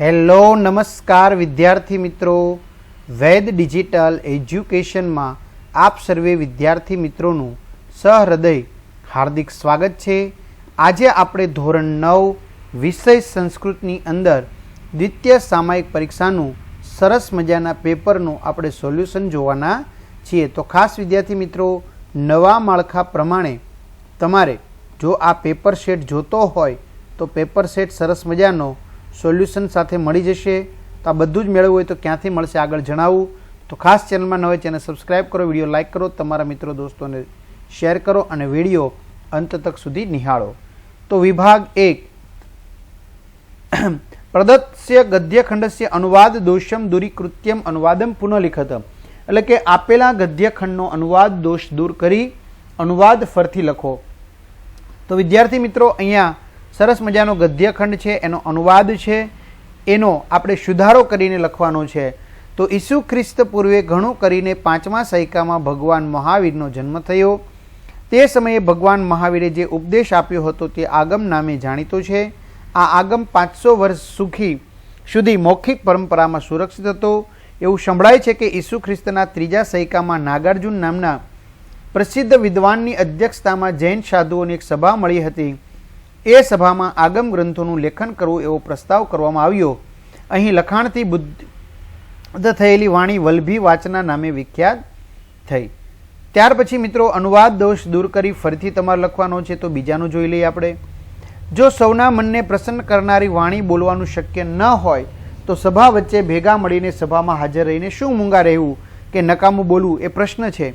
Hello નમસ્કાર વિદ્યાર્થી મિત્રો. વેદ ડિજિટલ એજ્યુકેશનમાં આપ સર્વે વિદ્યાર્થી મિત્રોનું સહૃદય, હાર્દિક સ્વાગત છે. આજે આપણે ધોરણ નવ, વિષય સંસ્કૃતની અંદર દ્વિતીય સામાયિક પરીક્ષાનું સરસ મજાના પેપરનું આપણે સોલ્યુશન જોવાના છીએ. તો ખાસ વિદ્યાર્થી મિત્રો, નવા માળખા પ્રમાણે તમારે જો આ પેપર સેટ જોતો હોય, તો પેપર સેટ સરસ મજાનો સોલ્યુશન સાથે મળી જશે. તો આ બધું જ મેળવવું હોય તો ક્યાંથી મળશે આગળ જણાવું. તો ખાસ ચેનલમાં ન હોય ચેનલ સબસ્ક્રાઇબ કરો, વીડિયો લાઇક કરો, તમારા મિત્રો દોસ્તોને શેર કરો અને વીડિયો અંત તક સુધી નિહાળો. તો વિભાગ એક. પ્રદત્સ્ય ગદ્યખંડસ્ય અનુવાદ દોષમ દૂરીકૃત્યમ અનુવાદમ પુનઃલિખતમ એટલે કે આપેલા ગદ્યખંડનો અનુવાદ દોષ દૂર કરી અનુવાદ ફરથી લખો. તો વિદ્યાર્થી મિત્રો, અહીંયા સરસ મજાનો ગદ્યખંડ છે, એનો અનુવાદ છે, એનો આપણે સુધારો કરીને લખવાનો છે. તો ઈસુ ખ્રિસ્ત પૂર્વે ઘણું કરીને પાંચમા સૈકામાં ભગવાન મહાવીરનો જન્મ થયો. તે સમયે ભગવાન મહાવીરે જે ઉપદેશ આપ્યો હતો તે આગમ નામે જાણીતો છે. આ આગમ પાંચસો વર્ષ સુખી સુધી મૌખિક પરંપરામાં સુરક્ષિત હતો. એવું સંભળાય છે કે ઈસુ ખ્રિસ્તના ત્રીજા સૈકામાં નાગાર્જુન નામના પ્રસિદ્ધ વિદ્વાનની અધ્યક્ષતામાં જૈન સાધુઓની એક સભા મળી હતી. એ સભામાં આગમ ગ્રંથોનું લેખન કરવું એવો પ્રસ્તાવ કરવામાં આવ્યો. અહીં લખાણથી બુદ્ધ થયેલી વાણી વલ્ભી વાચના નામે વિખ્યાત થઈ. ત્યાર પછી મિત્રો અનુવાદ દોષ દૂર કરી ફરીથી તમારે લખવાનો છે તો બીજાનું જોઈ લઈએ આપણે. જો સૌના મનને પ્રસન્ન કરનારી વાણી બોલવાનું શક્ય ન હોય, તો સભા વચ્ચે ભેગા મળીને સભામાં હાજર રહીને શું મૂંગા રહેવું કે નકામું બોલવું એ પ્રશ્ન છે.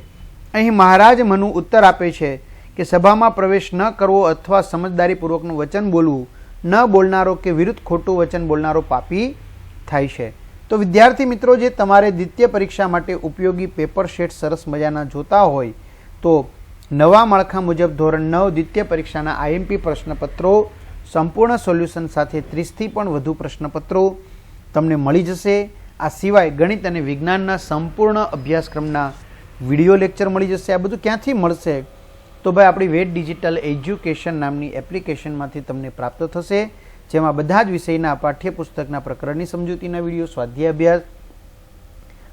અહીં મહારાજ મનુ ઉત્તર આપે છે કે સભામાં પ્રવેશ ન કરવો અથવા સમજદારીપૂર્વકનું વચન બોલવું ન બોલનારો કે વિરુદ્ધ ખોટું વચન બોલનારો પાપી થાય છે. તો વિદ્યાર્થી મિત્રો, જે તમારે દ્વિતીય પરીક્ષા માટે ઉપયોગી પેપર શેટ સરસ મજાના જોતા હોય, તો નવા માળખા મુજબ ધોરણ નવ દ્વિતીય પરીક્ષાના આઈએમપી પ્રશ્નપત્રો, સંપૂર્ણ સોલ્યુશન સાથે ત્રીસથી પણ વધુ પ્રશ્નપત્રો તમને મળી જશે. આ સિવાય ગણિત અને વિજ્ઞાનના સંપૂર્ણ અભ્યાસક્રમના વીડિયો લેક્ચર મળી જશે. આ બધું ક્યાંથી મળશે? તો ભાઈ, આપણી વેટ ડિજિટલ એજ્યુકેશન નામની એપ્લિકેશનમાંથી તમને પ્રાપ્ત થશે, જેમાં બધા જ વિષયના પાઠ્યપુસ્તકના પ્રકરણની સમજૂતીના વીડિયો, સ્વાધ્યાય અભ્યાસ,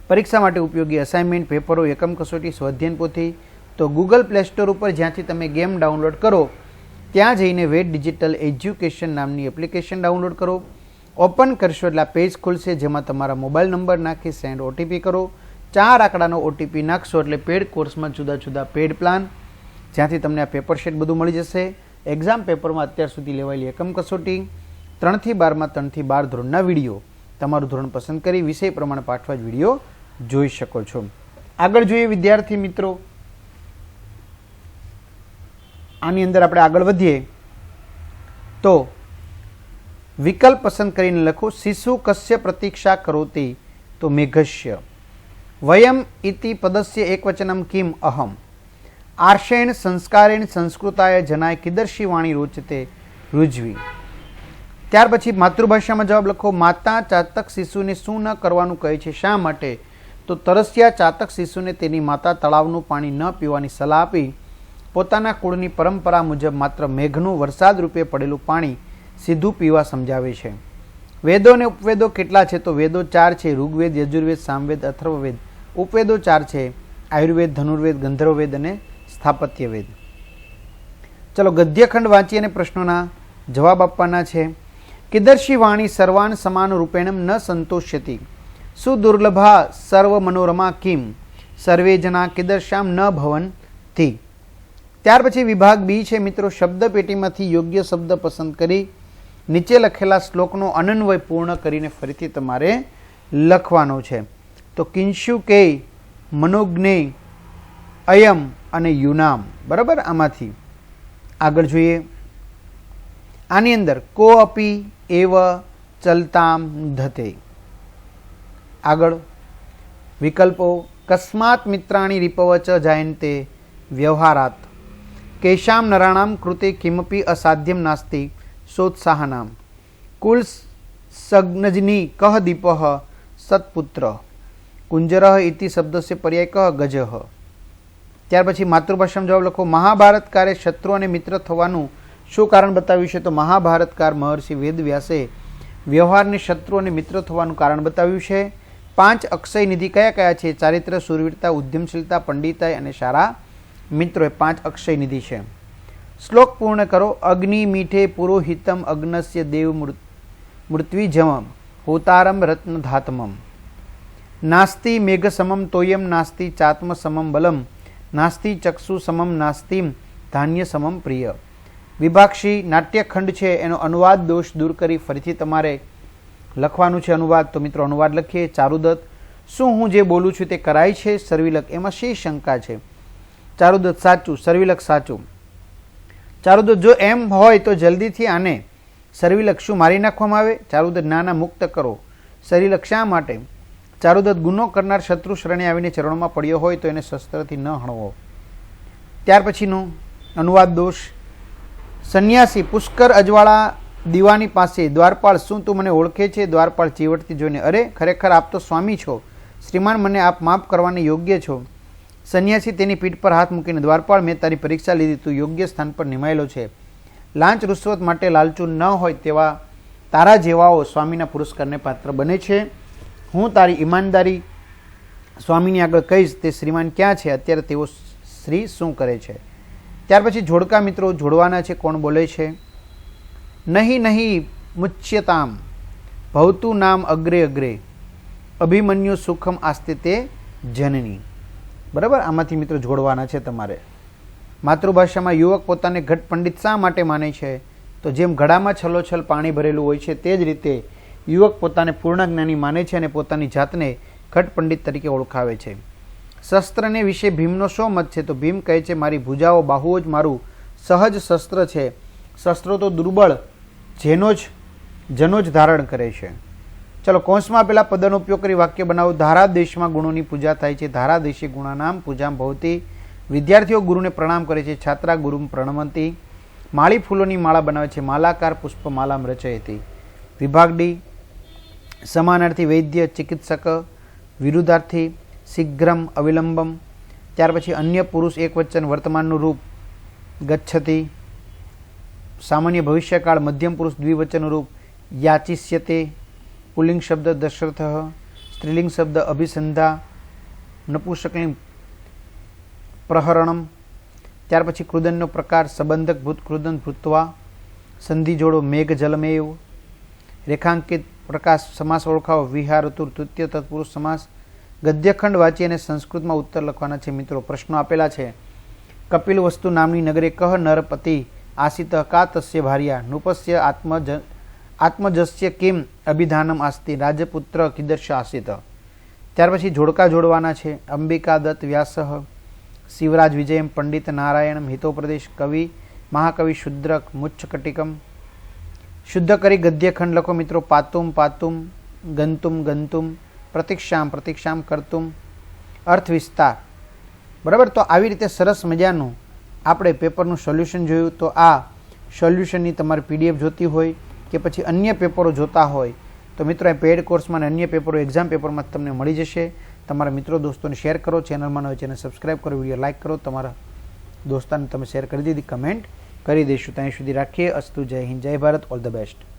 પરીક્ષા માટે ઉપયોગી અસાઇનમેન્ટ પેપરો એકમ કસોટી સ્વાધ્યન પોથી. તો ગૂગલ પ્લે સ્ટોર ઉપર જ્યાંથી તમે ગેમ ડાઉનલોડ કરો, ત્યાં જઈને વેટ ડિજિટલ એજ્યુકેશન નામની એપ્લિકેશન ડાઉનલોડ કરો. ઓપન કરશો એટલે આ પેજ ખુલશે, જેમાં તમારા મોબાઈલ નંબર નાખી સેન્ડ ઓટીપી કરો. ચાર આંકડાનો ઓટીપી નાખશો એટલે પેડ કોર્સમાં જુદા જુદા પેડ પ્લાન જ્યાંથી તમને આ પેપર શીટ બધું મળી જશે. એક્ઝામ પેપરમાં અત્યાર સુધી લેવાયેલી એકમ કસોટી, ત્રણથી બારમાં ત્રણથી બાર ધોરણના વીડિયો. તમારું ધોરણ પસંદ કરી વિષય પ્રમાણે પાઠવા જ વીડિયો જોઈ શકો છો. આગળ જોઈએ વિદ્યાર્થી મિત્રો. આની અંદર આપણે આગળ વધીએ. તો, વિકલ્પ પસંદ કરીને લખો, શિશુ કશ્ય પ્રતીક્ષા કરોતી તો મેઘસ્ય. વયમ ઇતિ પદસ્ય એકવચનમ કિમ અહમ. આર્ષેણ સંસ્કારેણ સંસ્કૃતાય જનાય કિદર્શી વાણી રોચતે રૂજવી. ત્યાર પછી માતૃભાષામાં જવાબ લખો, માતા ચાતક શિશુને શું ન કરવાનું કહે છે? શા માટે? તો તરસ્યા ચાતક શિશુને તેની માતા તળાવનું પાણી ન પીવાની સલાહ આપી. પોતાના કુળની પરંપરા મુજબ માત્ર મેઘનું વરસાદ રૂપે પડેલું પાણી સીધું પીવા સમજાવે છે. વેદો અને ઉપવેદો કેટલા છે? તો વેદો ચાર છે. ઋગ્વેદ, યજુર્વેદ, સામવેદ, અથર્વવેદ. ઉપવેદો ચાર છે. આયુર્વેદ, ધનુર્વેદ, ગંધર્વવેદ અને સ્થાપત્ય વેદ ચલો ગદ્યખંડ વાંચી અને પ્રશ્નોના જવાબ આપવાના છે. કિદર્શી વાણી સર્વાન સમાન રૂપેણમ ન સંતોષ્યતી. સુદુર્લભા સર્વ મનોરમા કિમ. સર્વે જના કિદર્શામ ન ભવનથી ત્યાર પછી વિભાગ બી છે, મિત્રો શબ્દ પેટીમાંથી યોગ્ય શબ્દ પસંદ કરી નીચે લખેલા શ્લોકનો અનન્વય પૂર્ણ કરીને ફરીથી તમારે લખવાનો છે. તો કિંશુ કે મનોજ્ઞેય અયમ અને યુનામ. બરાબર? આમાંથી. આગળ જોઈએ. આની અંદર, કો અપી એવ ચલતામ ધતે. આગળ. વિકલ્પો. કસ્માત મિત્રાણી રિપવચ જાયંતે વ્યવહારાત. કેશામ નરાણામ કૃતે કિમપી અસાધ્યમ નાસ્તિ સોત્સાહનામ. કુલ સગ્નજની કહ દીપ સત્પુત્ર. કુંજર ઇતિ શબ્દસ્ય પર્યાય કહ ગજ. ત્યાર પછી માતૃભાષામાં જવાબ લખો, મહાભારતકારે શત્રુ અને મિત્ર થવાનું શું કારણ બતાવ્યું છે? તો મહાભારતકાર મહર્ષિ વેદવ્યાસે વ્યવહારને શત્રુ અને મિત્ર થવાનું કારણ બતાવ્યું છે. પાંચ અક્ષય નિધિ કયા કયા છે? ચારિત્ર, સુરવીરતા, ઉદ્યમશીલતા પંડિતાઈ અને સારા મિત્રો એ પાંચ અક્ષય નિધિ છે. શ્લોક પૂર્ણ કરો, અગ્નિ મીઠે પુરોહિતમ અગ્નસ્ય દેવ મૃત્વિજમમ હોતારમ રત્નધાતમમ. નાસ્તિ મેઘસમમ તોયમ નાસ્તિ ચાત્મ સમમ બલમ નાસ્તિ ચક્ષુ સમમ નાસ્તિમ, ધાન્ય સમમ પ્રિય. વિભાક્ષી, નાટ્યખંડ છે, એનો અનુવાદ દોષ દૂર કરી ફરીથી તમારે લખવાનું છે અનુવાદ. તો મિત્રો, અનુવાદ લખીએ. ચારુદત્ત, શું હું જે બોલું છું તે કરાય છે? સર્વિલક, એમાં શી શંકા છે? ચારુદત્ત, સાચું. સર્વિલક, સાચું. ચારુદત્ત, જો એમ હોય તો જલ્દીથી આને. સર્વિલક શું મારી નાખવામાં આવે? ચારુદત્ત, નાના મુક્ત કરો. સર્વિલક શા માટે? ચારુદત્ત ગુનો કરનાર શત્રુ શરણે આવીને ચરણોમાં પડ્યો હોય તો એને શસ્ત્રથી ન હણવો. ત્યાર પછીનો અનુવાદ દોષ, સંન્યાસી પુષ્કર અજવાળા દીવાની પાસે દ્વારપાળ શું તું મને ઓળખે છે? દ્વારપાળ ચીવટથી જોઈને, અરે, ખરેખર આપ તો સ્વામી છો. શ્રીમાન, મને આપ માફ કરવાને યોગ્ય છો. સંન્યાસી તેની પીઠ પર હાથ મૂકીને, દ્વારપાળ, મેં તારી પરીક્ષા લીધી. તું યોગ્ય સ્થાન પર નિમાયેલો છે. લાંચ રૂશ્વત માટે લાલચું ન હોય તેવા તારા જેવાઓ સ્વામીના પુરસ્કારને પાત્ર બને છે. હું તારી ઈમાનદારી સ્વામીની આગળ કહીશ, તે શ્રીમાન ક્યાં છે? અત્યારે તેઓ શ્રી શું કરે છે? ત્યાર પછી જોડકા મિત્રો જોડવાના છે, કોણ બોલે છે? નહીં નહીં, મુચ્યતામ, ભવતું નામ અગ્રે અગ્રે, અભિમન્યુ સુખમ આસ્તે તે જનની. બરાબર? આમાંથી મિત્રો જોડવાના છે તમારે. માતૃભાષામાં યુવક પોતાને ઘટ પંડિત શા માટે માને છે? તો જેમ ઘડામાં છલોછલ પાણી ભરેલું હોય છે, તે જ રીતે યુવક પોતાને પૂર્ણ જ્ઞાની માને છે અને પોતાની જાતને ખટ પંડિત તરીકે ઓળખાવે છે. શસ્ત્રને વિશે ભીમનો શો મત છે તો ભીમ કહે છે, મારી ભુજાઓ બાહુઓ જ મારું સહજ શસ્ત્ર છે. શસ્ત્રો તો દુર્બળ, જેનો જ, જનો જ ધારણ કરે છે. ચલો, કૌંસમાં પેલા પદનો ઉપયોગ કરી વાક્ય બનાવો. ધારા દેશમાં ગુણોની પૂજા થાય છે. ધારા દેશે ગુણાનામ પૂજામ ભવતી. વિદ્યાર્થીઓ ગુરુને પ્રણામ કરે છે. છાત્રા ગુરુ પ્રણમંતી. માળી ફૂલોની માળા બનાવે છે. માલાકાર પુષ્પ માલામ રચયતી. વિભાગ ડી. સમાનાર્થી વૈદ્ય, ચિકિત્સક, વિરુદ્ધાર્થી, શીઘ્રમ, અવિલંબમ, ત્યાર પછી અન્ય પુરુષ એકવચન વર્તમાનનું રૂપ, ગચ્છતિ, સામાન્ય ભવિષ્યકાળ, મધ્યમ પુરુષ દ્વિવચનનું રૂપ, યાચિષ્યતે પુલ્લિંગ શબ્દ દશરથ, સ્ત્રીલિંગ શબ્દ અભિસંધા, નપુંસકલિંગ પ્રહરણમ, ત્યાર પછી કૃદનનો પ્રકાર, સંબંધક ભૂત કૃદન ભૂતવા સંધિ જોડો મેઘ જલમેવ રેખાંકિત પ્રકાશ સમાસ ઓળખાવો. વિહાર ઋતુ તૃતીય તત્પુરુષ સમાસ. ગદ્યખંડ વાંચી અને સંસ્કૃતમાં ઉત્તર લખવાના છે મિત્રો. પ્રશ્નો આપેલા છે. કપિલ વસ્તુ નામની નગરે કહ નરપતિ આસિત કા તસ્ય ભાર્યા? નૃપસ્ય આત્મજ આત્મજસ્ય કેમ અભિધાનમ આસ્તિ? રાજપુત્ર કિદર્શ આસિત. ત્યાર પછી જોડકા જોડવાના છે. અંબિકા દત્ત વ્યાસ. શિવરાજ વિજયમ, પંડિત નારાયણમ હિતોપ્રદેશ કવિ, મહાકવિ શુદ્રક મુચ્છકટિકમ શુદ્ધ કરી ગદ્યખંડ લખો મિત્રો, પાતુમ પાતુમ, ગંતુમ ગંતુમ, પ્રતિક્ષામ પ્રતિક્ષામ, કરતુમ અર્થ વિસ્તાર બરાબર? તો આવી રીતે સરસ મજાનું આપણે પેપરનું સોલ્યુશન જોયું. તો આ સોલ્યુશનની તમારે પીડીએફ જોતી હોય કે પછી અન્ય પેપરો જોતા હોય, તો મિત્રો એ પેડ કોર્સમાં અને અન્ય પેપરો, એક્ઝામ પેપરમાં તમને મળી જશે. તમારા મિત્રો દોસ્તોને શેર કરો, ચેનલમાં હોય ચેનલ સબસ્ક્રાઈબ કરો, વીડિયો લાઇક કરો, તમારા દોસ્તાને તમે શેર કરી દીધી કમેન્ટ. કરી દઈશું ત્યાં સુધી રાખીએ. અસ્તુ જય હિન્દ જય ભારત ઓલ ધ બેસ્ટ.